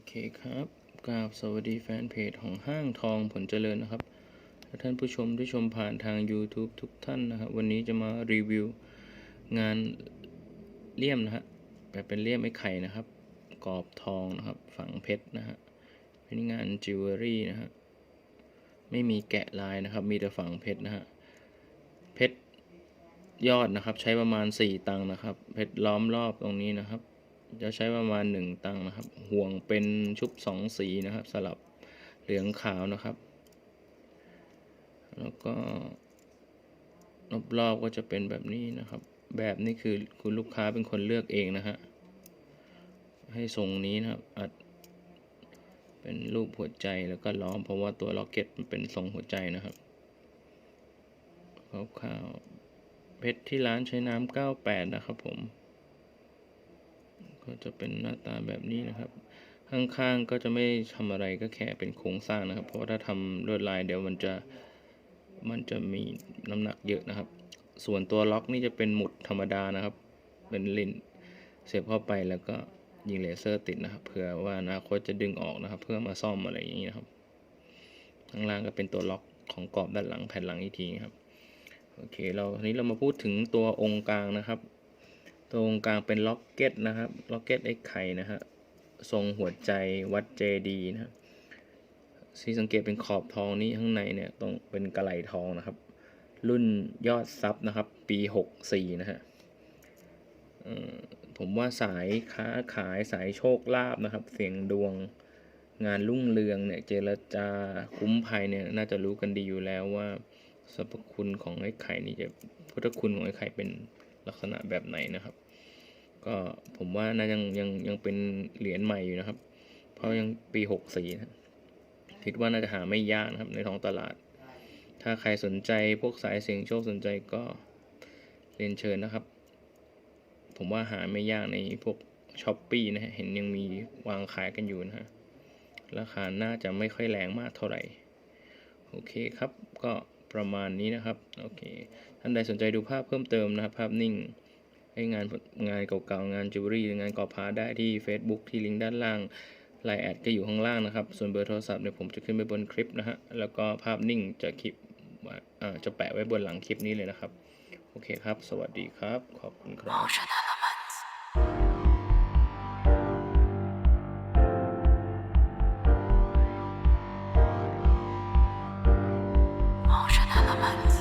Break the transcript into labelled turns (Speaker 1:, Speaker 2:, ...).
Speaker 1: โอเคครับกราบสวัสดีแฟนเพจของห้างทองผลเจริญนะครับและท่านผู้ชมที่ชมผ่านทาง YouTube ทุกท่านนะครับ วันนี้จะมารีวิวงานเลี่ยมนะฮะแบบเป็นเลี่ยมไอ้ไข่นะครับ กรอบทองนะครับ ฝังเพชรนะฮะเป็นงานจิวเวลรี่นะฮะ ไม่มีแกะลายนะครับ มีแต่ฝังเพชรนะฮะ เพชรยอดนะครับ ใช้ประมาณ 4 ตังค์นะครับ เพชรล้อมรอบตรงนี้นะครับ จะใช้ประมาณ 1 ตังค์นะครับ ห่วงเป็นชุบ 2 สีนะครับ สลับเหลืองขาวนะครับ แล้วก็รอบๆก็จะเป็นแบบนี้นะครับ แบบนี้คือคุณลูกค้าเป็นคนเลือกเองนะฮะให้ทรงนี้นะครับอัดเป็นรูปหัวใจแล้วก็ล้อมเพราะว่าตัวล็อกเก็ตมันเป็นทรงหัวใจนะครับคร่าวๆเพชรที่ร้านใช้น้ำ98 นะครับผม ก็จะเป็นหน้าตาแบบนี้นะครับ ข้างๆก็จะไม่ทำอะไรก็แค่เป็นโครงสร้างนะครับ เพราะถ้าทำลวดลายเดี๋ยวมันจะมันจะมีน้ำหนักเยอะนะครับ ส่วนตัวล็อกนี่จะเป็นหมุดธรรมดานะครับ เป็นลิ้นเสียบเข้าไปแล้วก็ยิงเลเซอร์ติดนะครับเผื่อว่าอนาคตจะดึงออกนะครับ เพื่อมาซ่อมอะไรอย่างนี้นะครับข้างล่างก็เป็นตัวล็อกของกรอบด้านหลังแผ่นหลังอีกทีครับโอเคเราทีนี้เรามาพูดถึงตัวองค์กลางนะครับ ตรงกลางเป็นล็อกเก็ตนะครับล็อกเก็ตไอ้ไข่นะฮะทรงหัวใจวัดเจดีนะที่สังเกตเป็นขอบทองนี้ข้างในเนี่ยตรงเป็นกระไหลทองนะครับ รุ่นยอดซับนะครับ ปี 64 นะฮะผมว่าสายค้าขายสายโชคลาภนะครับ เสียงดวงงานรุ่งเรืองเนี่ยเจรจาคุ้มภัยเนี่ยน่าจะรู้กันดีอยู่แล้วว่าสรรพคุณของไอ้ไข่นี่จะพุทธคุณของไอ้ไข่เป็น ลักษณะแบบไหนนะครับ ก็ผมว่าน่ายังยังยังเป็นเหรียญใหม่อยู่นะครับ เพราะยังปีหกสี่นะคิดว่าน่าจะหาไม่ยากนะครับในท้องตลาด ถ้าใครสนใจพวกสายเสียงโชคสนใจก็เรียนเชิญนะครับ ผมว่าหาไม่ยากในพวกช้อปปีนะฮะเห็นยังมีวางขายกันอยู่นะฮะราคาน่าจะไม่ค่อยแรงมากเท่าไหร่ โอเคครับก็ ประมาณนี้นะครับโอเคท่านใดสนใจดูภาพเพิ่มเติมนะครับ ภาพนิ่งให้งานงานเก่าๆงานจิวเวลรี่งานก่อพาได้ที่ Facebook ที่ลิงก์ด้านล่างไลน์แอดก็อยู่ข้างล่างนะครับ ส่วนเบอร์โทรศัพท์เนี่ยผมจะขึ้นไปบนคลิปนะฮะแล้วก็ภาพนิ่งจะคลิปจะแปะไว้บนหลังคลิปนี้เลยนะครับ โอเคครับ สวัสดีครับ ขอบคุณครับ
Speaker 2: that.